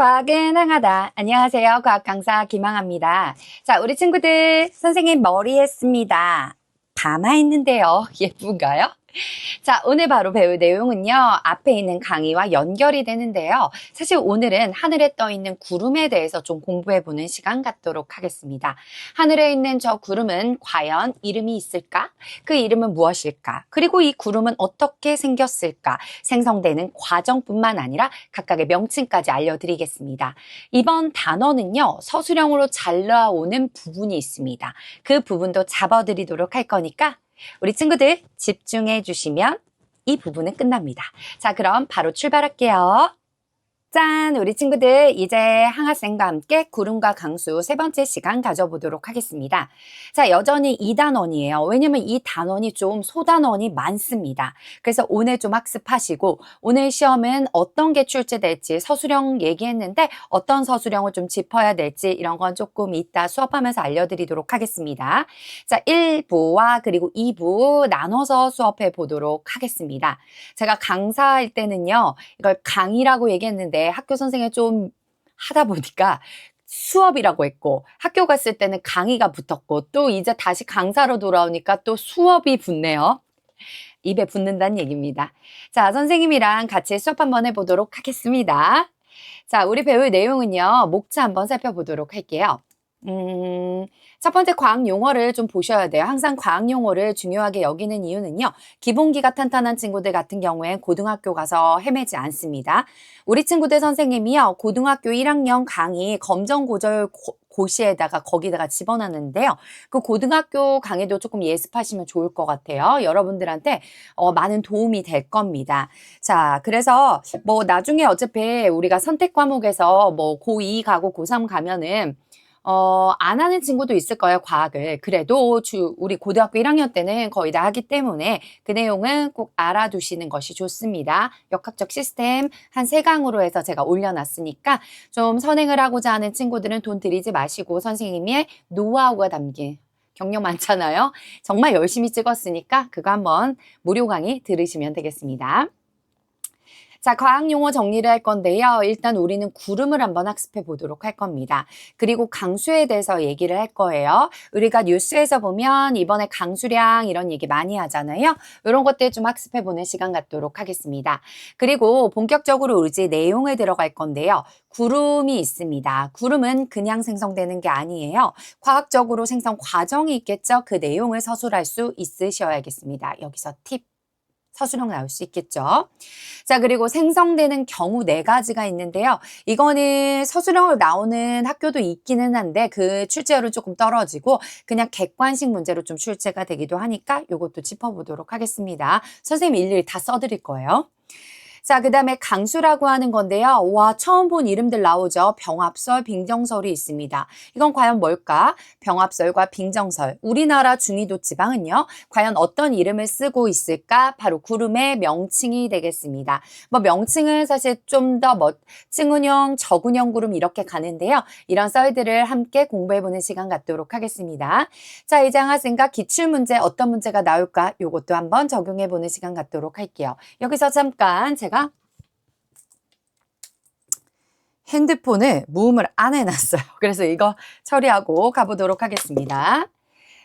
과학은 항하다. 안녕하세요. 과학 강사 김항아입니다. 자, 우리 친구들 선생님 머리 했습니다. 파마했는데요. 예쁜가요? 자, 오늘 바로 배울 내용은요. 앞에 있는 강의와 연결이 되는데요. 사실 오늘은 하늘에 떠 있는 구름에 대해서 좀 공부해 보는 시간 갖도록 하겠습니다. 하늘에 있는 저 구름은 과연 이름이 있을까? 그 이름은 무엇일까? 그리고 이 구름은 어떻게 생겼을까? 생성되는 과정뿐만 아니라 각각의 명칭까지 알려드리겠습니다. 이번 단어는요. 서술형으로 잘 나오는 부분이 있습니다. 그 부분도 잡아드리도록 할 거니까 우리 친구들 집중해 주시면 이 부분은 끝납니다. 자, 그럼 바로 출발할게요. 짠! 우리 친구들 이제 항아쌤과 함께 구름과 강수 세 번째 시간 가져보도록 하겠습니다. 자, 여전히 이단원이에요 왜냐면 이 단원이 좀 소단원이 많습니다. 그래서 오늘 좀 학습하시고 오늘 시험은 어떤 게 출제될지 서술형 얘기했는데 어떤 서술형을 좀 짚어야 될지 이런 건 조금 이따 수업하면서 알려드리도록 하겠습니다. 자, 1부와 그리고 2부 나눠서 수업해 보도록 하겠습니다. 제가 강사할 때는요, 이걸 강의라고 얘기했는데 학교 선생님 좀 하다 보니까 수업이라고 했고 학교 갔을 때는 강의가 붙었고 또 이제 다시 강사로 돌아오니까 또 수업이 붙네요. 입에 붙는다는 얘기입니다. 자, 선생님이랑 같이 수업 한번 해보도록 하겠습니다. 자, 우리 배울 내용은요, 목차 한번 살펴보도록 할게요. 음, 첫 번째 과학 용어를 좀 보셔야 돼요. 항상 과학 용어를 중요하게 여기는 이유는요. 기본기가 탄탄한 친구들 같은 경우엔 고등학교 가서 헤매지 않습니다. 우리 친구들 선생님이요. 고등학교 1학년 강의 검정고절 고- 고시에다가 거기다가 집어넣는데요. 그 고등학교 강의도 조금 예습하시면 좋을 것 같아요. 여러분들한테 어, 많은 도움이 될 겁니다. 자, 그래서 뭐 나중에 어차피 우리가 선택 과목에서 뭐 고2 가고 고3 가면은 어, 안 하는 친구도 있을 거예요, 과학을. 그래도 주, 우리 고등학교 1학년 때는 거의 다 하기 때문에 그 내용은 꼭 알아두시는 것이 좋습니다. 역학적 시스템 한 세 강으로 해서 제가 올려놨으니까 좀 선행을 하고자 하는 친구들은 돈 들이지 마시고 선생님의 노하우가 담긴 경력 많잖아요. 정말 열심히 찍었으니까 그거 한번 무료 강의 들으시면 되겠습니다. 자, 과학 용어 정리를 할 건데요. 일단 우리는 구름을 한번 학습해 보도록 할 겁니다. 그리고 강수에 대해서 얘기를 할 거예요. 우리가 뉴스에서 보면 이번에 강수량 이런 얘기 많이 하잖아요. 이런 것들 좀 학습해 보는 시간 갖도록 하겠습니다. 그리고 본격적으로 이제 내용을 들어갈 건데요. 구름이 있습니다. 구름은 그냥 생성되는 게 아니에요. 과학적으로 생성 과정이 있겠죠. 그 내용을 서술할 수 있으셔야겠습니다. 여기서 팁. 서술형 나올 수 있겠죠. 자, 그리고 생성되는 경우 네 가지가 있는데요. 이거는 서술형으로 나오는 학교도 있기는 한데 그 출제율은 조금 떨어지고 그냥 객관식 문제로 좀 출제가 되기도 하니까 이것도 짚어보도록 하겠습니다. 선생님 일일이 다 써드릴 거예요. 자, 그 다음에 강수라고 하는 건데요. 와, 처음 본 이름들 나오죠. 병합설, 빙정설이 있습니다. 이건 과연 뭘까? 병합설과 빙정설. 우리나라 중위도 지방은요. 과연 어떤 이름을 쓰고 있을까? 바로 구름의 명칭이 되겠습니다. 뭐 명칭은 사실 좀 더 뭐, 층운형, 저군형 구름 이렇게 가는데요. 이런 썰들을 함께 공부해보는 시간 갖도록 하겠습니다. 자, 이제 학생과 기출문제 어떤 문제가 나올까? 요것도 한번 적용해보는 시간 갖도록 할게요. 여기서 잠깐 제가 핸드폰을 무음을 안 해놨어요. 그래서 이거 처리하고 가보도록 하겠습니다.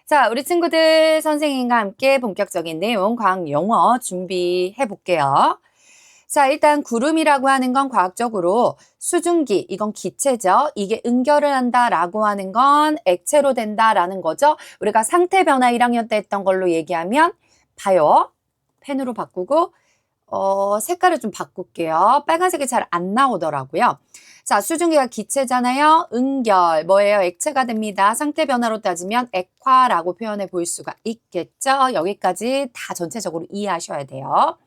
자, 우리 친구들 선생님과 함께 본격적인 내용 과학 용어 준비해 볼게요. 자, 일단 구름이라고 하는 건 과학적으로 수증기, 이건 기체죠. 이게 응결을 한다라고 하는 건 액체로 된다라는 거죠. 우리가 상태 변화 1학년 때 했던 걸로 얘기하면 봐요. 펜으로 바꾸고 어, 색깔을 좀 바꿀게요. 빨간색이 잘 안 나오더라고요. 자, 수증기가 기체잖아요. 응결, 뭐예요? 액체가 됩니다. 상태 변화로 따지면 액화라고 표현해 볼 수가 있겠죠. 여기까지 다 전체적으로 이해하셔야 돼요.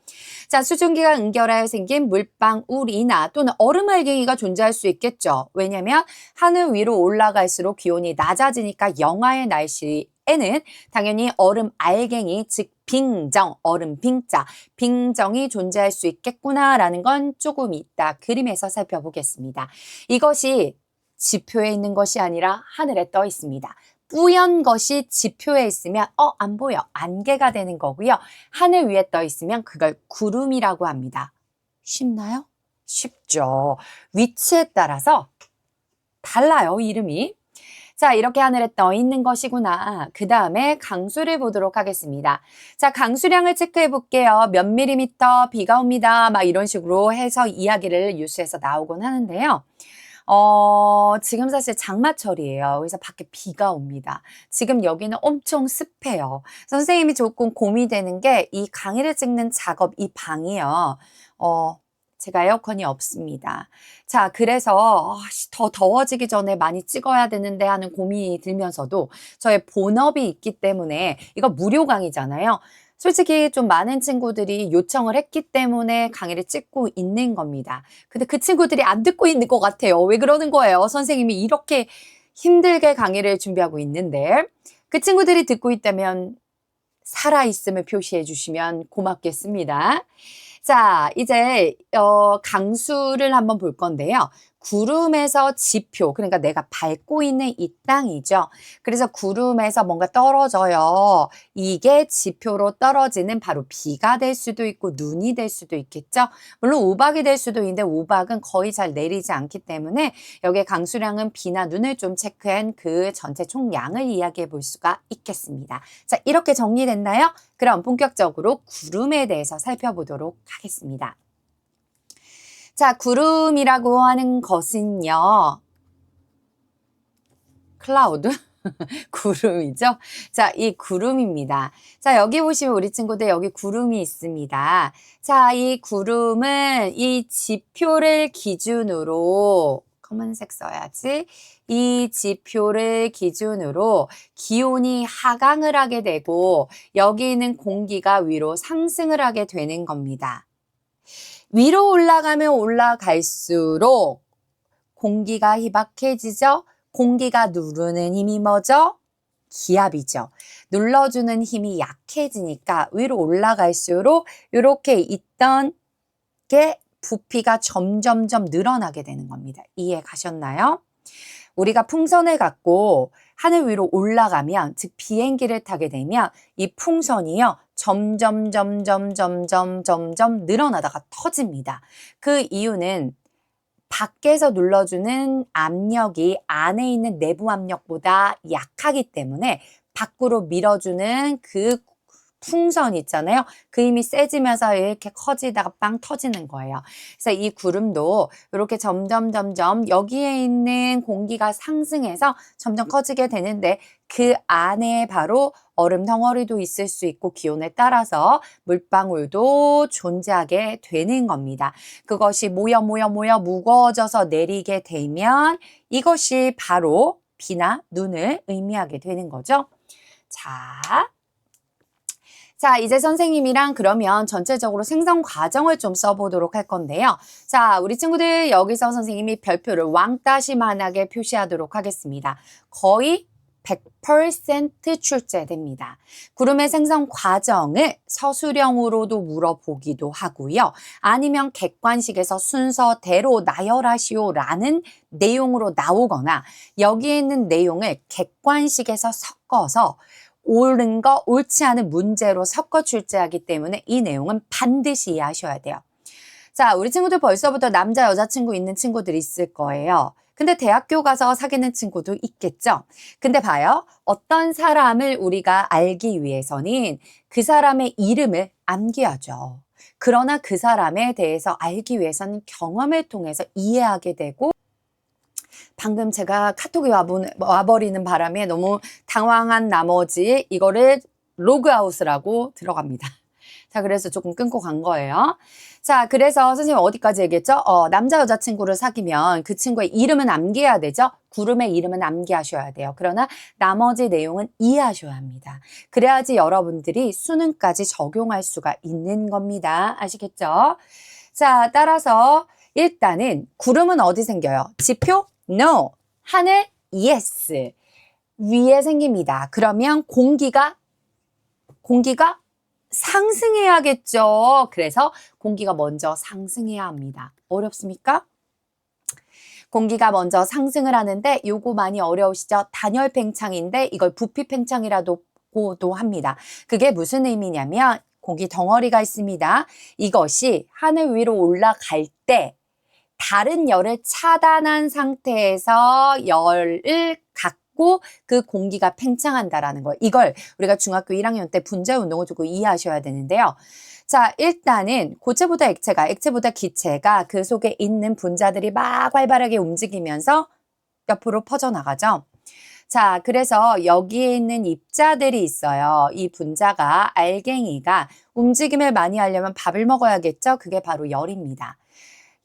자, 수증기가 응결하여 생긴 물방 울이나 또는 얼음 알갱이가 존재할 수 있겠죠. 왜냐면 하늘 위로 올라갈수록 기온이 낮아지니까 영하의 날씨에는 당연히 얼음 알갱이, 즉 빙정, 얼음 빙자, 빙정이 존재할 수 있겠구나라는 건 조금 이따 그림에서 살펴보겠습니다. 이것이 지표에 있는 것이 아니라 하늘에 떠 있습니다. 뿌연 것이 지표에 있으면 어 안 보여 안개가 되는 거고요. 하늘 위에 떠 있으면 그걸 구름이라고 합니다. 쉽나요? 쉽죠. 위치에 따라서 달라요, 이름이. 자, 이렇게 하늘에 떠 있는 것이구나. 그 다음에 강수를 보도록 하겠습니다. 자, 강수량을 체크해 볼게요. 몇 밀리미터 비가 옵니다. 막 이런 식으로 해서 이야기를 뉴스에서 나오곤 하는데요. 어, 지금 사실 장마철이에요. 그래서 밖에 비가 옵니다. 지금 여기는 엄청 습해요. 선생님이 조금 고민되는 게 이 강의를 찍는 작업, 이 방이요. 어, 제가 에어컨이 없습니다. 자, 그래서 아, 씨, 더 더워지기 전에 많이 찍어야 되는데 하는 고민이 들면서도 저의 본업이 있기 때문에 이거 무료 강의잖아요. 솔직히 좀 많은 친구들이 요청을 했기 때문에 강의를 찍고 있는 겁니다. 근데 그 친구들이 안 듣고 있는 것 같아요. 왜 그러는 거예요? 선생님이 이렇게 힘들게 강의를 준비하고 있는데 그 친구들이 듣고 있다면 살아있음을 표시해 주시면 고맙겠습니다. 자, 이제 어, 강수를 한번 볼 건데요. 구름에서 지표, 그러니까 내가 밟고 있는 이 땅이죠. 그래서 구름에서 뭔가 떨어져요. 이게 지표로 떨어지는 바로 비가 될 수도 있고 눈이 될 수도 있겠죠. 물론 우박이 될 수도 있는데 우박은 거의 잘 내리지 않기 때문에 여기에 강수량은 비나 눈을 좀 체크한 그 전체 총량을 이야기해 볼 수가 있겠습니다. 자, 이렇게 정리됐나요? 그럼 본격적으로 구름에 대해서 살펴보도록 하겠습니다. 자, 구름이라고 하는 것은요. 클라우드? 구름이죠? 자, 이 구름입니다. 자, 여기 보시면 우리 친구들 여기 구름이 있습니다. 자, 이 구름은 이 지표를 기준으로 검은색 써야지. 이 지표를 기준으로 기온이 하강을 하게 되고 여기 있는 공기가 위로 상승을 하게 되는 겁니다. 위로 올라가면 올라갈수록 공기가 희박해지죠? 공기가 누르는 힘이 뭐죠? 기압이죠. 눌러주는 힘이 약해지니까 위로 올라갈수록 이렇게 있던 게 부피가 점점점 늘어나게 되는 겁니다. 이해 가셨나요? 우리가 풍선을 갖고 하늘 위로 올라가면, 즉 비행기를 타게 되면 이 풍선이요. 점점 점점 점점 점점 늘어나다가 터집니다. 그 이유는 밖에서 눌러주는 압력이 안에 있는 내부 압력보다 약하기 때문에 밖으로 밀어주는 그 풍선 있잖아요. 그 힘이 세지면서 이렇게 커지다가 빵 터지는 거예요. 그래서 이 구름도 이렇게 점점 점점 여기에 있는 공기가 상승해서 점점 커지게 되는데 그 안에 바로 얼음 덩어리도 있을 수 있고 기온에 따라서 물방울도 존재하게 되는 겁니다. 그것이 모여 모여 모여 무거워져서 내리게 되면 이것이 바로 비나 눈을 의미하게 되는 거죠. 자, 자, 이제 선생님이랑 그러면 전체적으로 생성 과정을 좀 써보도록 할 건데요. 자, 우리 친구들 여기서 선생님이 별표를 왕따시만하게 표시하도록 하겠습니다. 거의 100% 출제됩니다. 구름의 생성 과정을 서술형으로도 물어보기도 하고요. 아니면 객관식에서 순서대로 나열하시오라는 내용으로 나오거나 여기에 있는 내용을 객관식에서 섞어서 옳은 거, 옳지 않은 문제로 섞어 출제하기 때문에 이 내용은 반드시 이해하셔야 돼요. 자, 우리 친구들 벌써부터 남자, 여자친구 있는 친구들 있을 거예요. 근데 대학교 가서 사귀는 친구도 있겠죠? 근데 봐요. 어떤 사람을 우리가 알기 위해서는 그 사람의 이름을 암기하죠. 그러나 그 사람에 대해서 알기 위해서는 경험을 통해서 이해하게 되고 방금 제가 카톡이 와버리는 바람에 너무 당황한 나머지 이거를 로그아웃을 하고 들어갑니다. 자, 그래서 조금 끊고 간 거예요. 자, 그래서 선생님 어디까지 얘기했죠? 어, 남자, 여자친구를 사귀면 그 친구의 이름은 암기해야 되죠? 구름의 이름은 암기하셔야 돼요. 그러나 나머지 내용은 이해하셔야 합니다. 그래야지 여러분들이 수능까지 적용할 수가 있는 겁니다. 아시겠죠? 자, 따라서 일단은 구름은 어디 생겨요? 지표? No. 하늘? Yes. 위에 생깁니다. 그러면 공기가 공기가 상승해야겠죠. 그래서 공기가 먼저 상승해야 합니다. 어렵습니까? 공기가 먼저 상승을 하는데 요거 많이 어려우시죠? 단열 팽창인데 이걸 부피 팽창이라도 고도 합니다. 그게 무슨 의미냐면 공기 덩어리가 있습니다. 이것이 하늘 위로 올라갈 때 다른 열을 차단한 상태에서 열을 갖고 그 공기가 팽창한다라는 거. 이걸 우리가 중학교 1학년 때 분자 운동을 조금 이해하셔야 되는데요. 자, 일단은 고체보다 액체가, 액체보다 기체가 그 속에 있는 분자들이 막 활발하게 움직이면서 옆으로 퍼져나가죠. 자, 그래서 여기에 있는 입자들이 있어요. 이 분자가, 알갱이가 움직임을 많이 하려면 밥을 먹어야겠죠? 그게 바로 열입니다.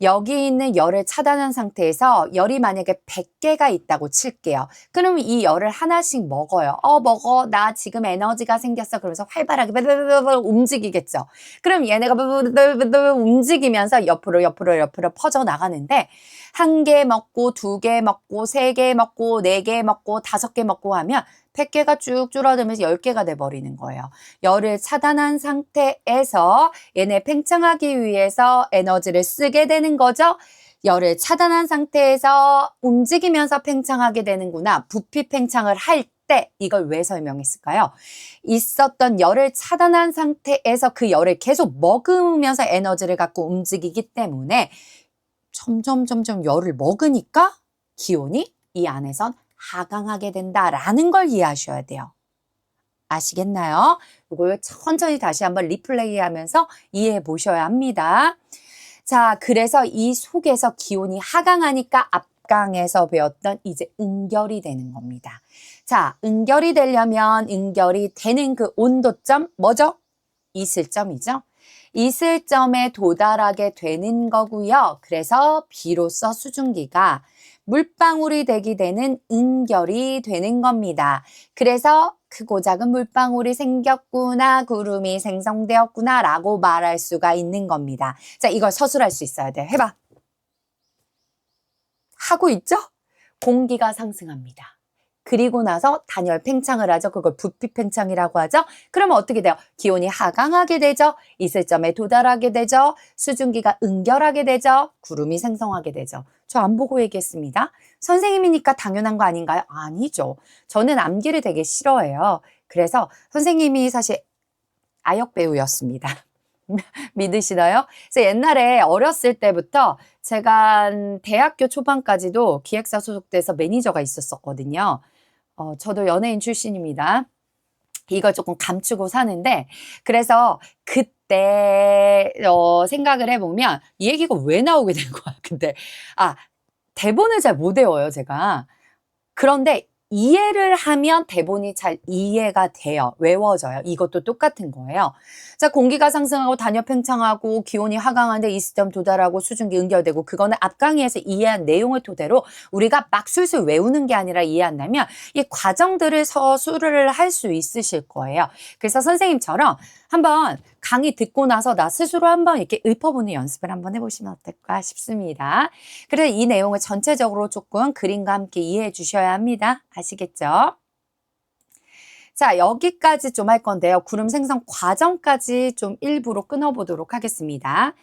여기 있는 열을 차단한 상태에서 열이 만약에 100개가 있다고 칠게요. 그럼 이 열을 하나씩 먹어요. 어, 먹어. 나 지금 에너지가 생겼어. 그러면서 활발하게 움직이겠죠. 그럼 얘네가 움직이면서 옆으로, 옆으로, 옆으로 퍼져 나가는데 한 개 먹고, 두 개 먹고, 세 개 먹고, 네 개 먹고, 다섯 개 먹고 하면 100개가 쭉 줄어들면서 10개가 돼버리는 거예요. 열을 차단한 상태에서 얘네 팽창하기 위해서 에너지를 쓰게 되는 거죠. 열을 차단한 상태에서 움직이면서 팽창하게 되는구나. 부피 팽창을 할때 이걸 왜 설명했을까요? 있었던 열을 차단한 상태에서 그 열을 계속 먹으면서 에너지를 갖고 움직이기 때문에 점점 점점 열을 먹으니까 기온이 이 안에선 하강하게 된다라는 걸 이해하셔야 돼요. 아시겠나요? 이걸 천천히 다시 한번 리플레이 하면서 이해해 보셔야 합니다. 자, 그래서 이 속에서 기온이 하강하니까 앞강에서 배웠던 이제 응결이 되는 겁니다. 자, 응결이 되려면 응결이 되는 그 온도점 뭐죠? 이슬점이죠. 이슬점에 도달하게 되는 거고요. 그래서 비로소 수증기가 물방울이 되게 되는 응결이 되는 겁니다. 그래서 크고 작은 물방울이 생겼구나, 구름이 생성되었구나 라고 말할 수가 있는 겁니다. 자, 이걸 서술할 수 있어야 돼. 해봐. 하고 있죠? 공기가 상승합니다. 그리고 나서 단열 팽창을 하죠. 그걸 부피 팽창이라고 하죠. 그러면 어떻게 돼요? 기온이 하강하게 되죠. 이슬점에 도달하게 되죠. 수증기가 응결하게 되죠. 구름이 생성하게 되죠. 저 안 보고 얘기했습니다. 선생님이니까 당연한 거 아닌가요? 아니죠. 저는 암기를 되게 싫어해요. 그래서 선생님이 사실 아역 배우였습니다. 믿으시나요? 그래서 옛날에 어렸을 때부터 제가 대학교 초반까지도 기획사 소속돼서 매니저가 있었었거든요. 어, 저도 연예인 출신입니다. 이걸 조금 감추고 사는데, 그래서 그 때, 어, 생각을 해보면, 이 얘기가 왜 나오게 된 거야, 근데. 아, 대본을 잘 못 외워요, 제가. 그런데 이해를 하면 대본이 잘 이해가 돼요. 외워져요. 이것도 똑같은 거예요. 자, 공기가 상승하고 단열 팽창하고 기온이 하강하는데 이 시점 도달하고 수증기 응결되고 그거는 앞 강의에서 이해한 내용을 토대로 우리가 막 술술 외우는 게 아니라 이해한다면 이 과정들을 서술을 할 수 있으실 거예요. 그래서 선생님처럼 한번 강의 듣고 나서 나 스스로 한번 이렇게 읊어보는 연습을 한번 해보시면 어떨까 싶습니다. 그래서 이 내용을 전체적으로 조금 그림과 함께 이해해 주셔야 합니다. 아시겠죠? 자, 여기까지 좀 할 건데요. 구름 생성 과정까지 좀 일부러 끊어보도록 하겠습니다.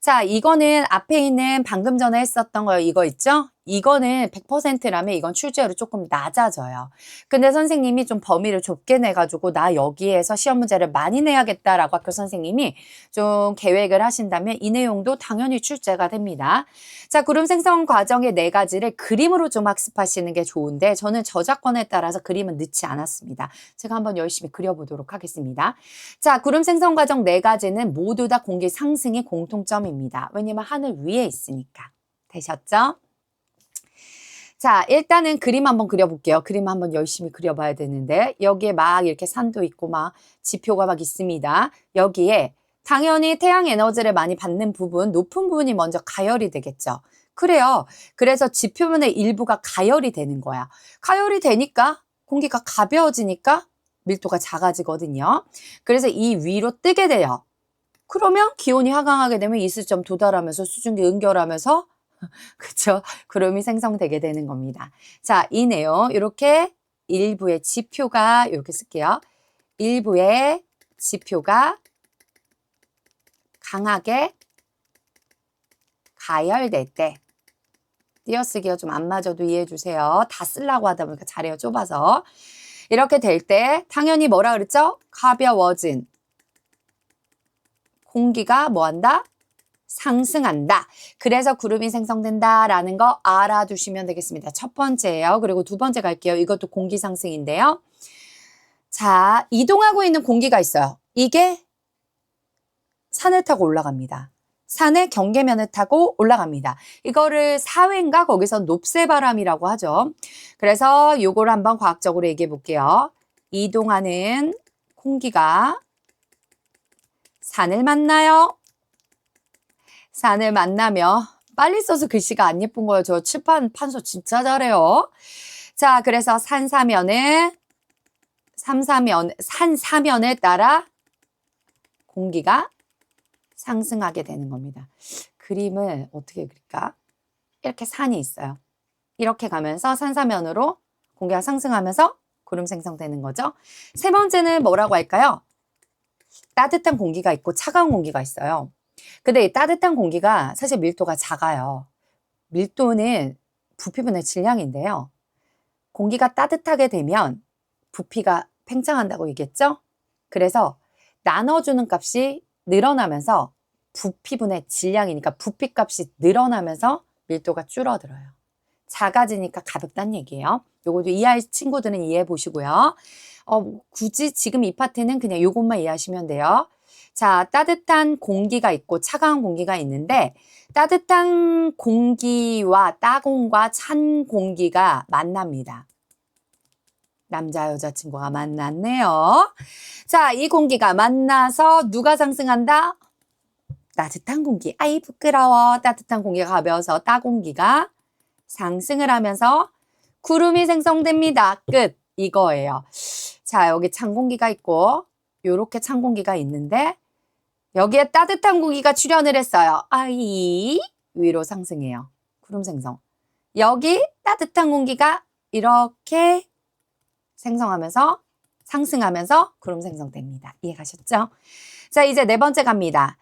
자, 이거는 앞에 있는 방금 전에 했었던 거 이거 있죠? 이거는 100%라면 이건 출제율이 조금 낮아져요. 근데 선생님이 좀 범위를 좁게 내가지고 나 여기에서 시험 문제를 많이 내야겠다라고 학교 선생님이 좀 계획을 하신다면 이 내용도 당연히 출제가 됩니다. 자, 구름 생성 과정의 네 가지를 그림으로 좀 학습하시는 게 좋은데 저는 저작권에 따라서 그림은 넣지 않았습니다. 제가 한번 열심히 그려보도록 하겠습니다. 자, 구름 생성 과정 네 가지는 모두 다 공기 상승의 공통점입니다. 왜냐면 하늘 위에 있으니까. 되셨죠? 자, 일단은 그림 한번 그려볼게요. 그림 한번 열심히 그려봐야 되는데, 여기에 막 이렇게 산도 있고 막 지표가 막 있습니다. 여기에 당연히 태양 에너지를 많이 받는 부분, 높은 부분이 먼저 가열이 되겠죠. 그래요. 그래서 지표면의 일부가 가열이 되는 거야. 가열이 되니까 공기가 가벼워지니까 밀도가 작아지거든요. 그래서 이 위로 뜨게 돼요. 그러면 기온이 하강하게 되면 이슬점 도달하면서 수증기 응결하면서 그쵸? 구름이 생성되게 되는 겁니다. 자, 이 내용 이렇게 일부의 지표가 이렇게 쓸게요. 일부의 지표가 강하게 가열될 때 띄어쓰기가 좀 안 맞아도 이해해 주세요. 다 쓰려고 하다 보니까 자리가 좁아서 이렇게 될 때 당연히 뭐라 그랬죠? 가벼워진 공기가 뭐한다? 상승한다. 그래서 구름이 생성된다라는 거 알아두시면 되겠습니다. 첫 번째예요. 그리고 두 번째 갈게요. 이것도 공기 상승인데요. 자, 이동하고 있는 공기가 있어요. 이게 산을 타고 올라갑니다. 산의 경계면을 타고 올라갑니다. 이거를 사회인가 거기서 높새바람이라고 하죠. 그래서 요걸 한번 과학적으로 얘기해 볼게요. 이동하는 공기가 산을 만나요. 산을 만나며 빨리 써서 글씨가 안 예쁜 거예요. 저 칠판 판서 진짜 잘해요. 자, 그래서 산 사면을 삼사면 산 사면에 따라 공기가 상승하게 되는 겁니다. 그림을 어떻게 그릴까? 이렇게 산이 있어요. 이렇게 가면서 산사면으로 공기가 상승하면서 구름 생성되는 거죠. 세 번째는 뭐라고 할까요? 따뜻한 공기가 있고 차가운 공기가 있어요. 근데 이 따뜻한 공기가 사실 밀도가 작아요. 밀도는 부피분의 질량인데요. 공기가 따뜻하게 되면 부피가 팽창한다고 얘기했죠? 그래서 나눠주는 값이 늘어나면서 부피분의 질량이니까 부피 값이 늘어나면서 밀도가 줄어들어요. 작아지니까 가볍다는 얘기예요. 요것도 이해할 친구들은 이해해 보시고요. 어, 굳이 지금 이 파트는 그냥 요것만 이해하시면 돼요. 자, 따뜻한 공기가 있고 차가운 공기가 있는데 따뜻한 공기와 따공과 찬 공기가 만납니다. 남자 여자친구가 만났네요. 자, 이 공기가 만나서 누가 상승한다? 따뜻한 공기. 아이, 부끄러워. 따뜻한 공기가 가벼워서 따공기가 상승을 하면서 구름이 생성됩니다. 끝. 이거예요. 자, 여기 찬 공기가 있고, 요렇게 찬 공기가 있는데, 여기에 따뜻한 공기가 출현을 했어요. 아이, 위로 상승해요. 구름 생성. 여기 따뜻한 공기가 이렇게 생성하면서 상승하면서 구름 생성됩니다. 이해가셨죠? 자, 이제 네 번째 갑니다.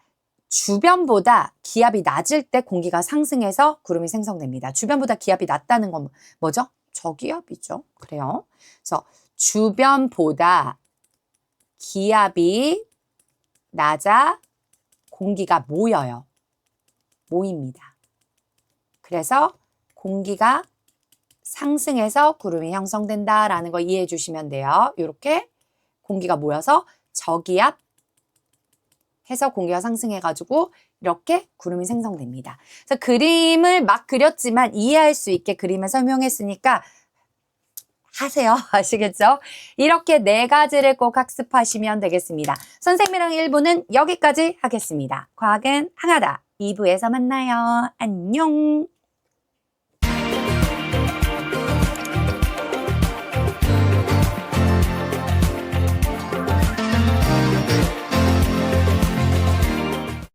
주변보다 기압이 낮을 때 공기가 상승해서 구름이 생성됩니다. 주변보다 기압이 낮다는 건 뭐죠? 저기압이죠. 그래요. 그래서 주변보다 기압이 낮아 공기가 모여요. 모입니다. 그래서 공기가 상승해서 구름이 형성된다라는 거 이해해 주시면 돼요. 이렇게 공기가 모여서 저기압 해서 공기가 상승해가지고 이렇게 구름이 생성됩니다. 그래서 그림을 막 그렸지만 이해할 수 있게 그림을 설명했으니까 하세요. 아시겠죠? 이렇게 네 가지를 꼭 학습하시면 되겠습니다. 선생님이랑 1부는 여기까지 하겠습니다. 과학은 항하다. 2부에서 만나요. 안녕.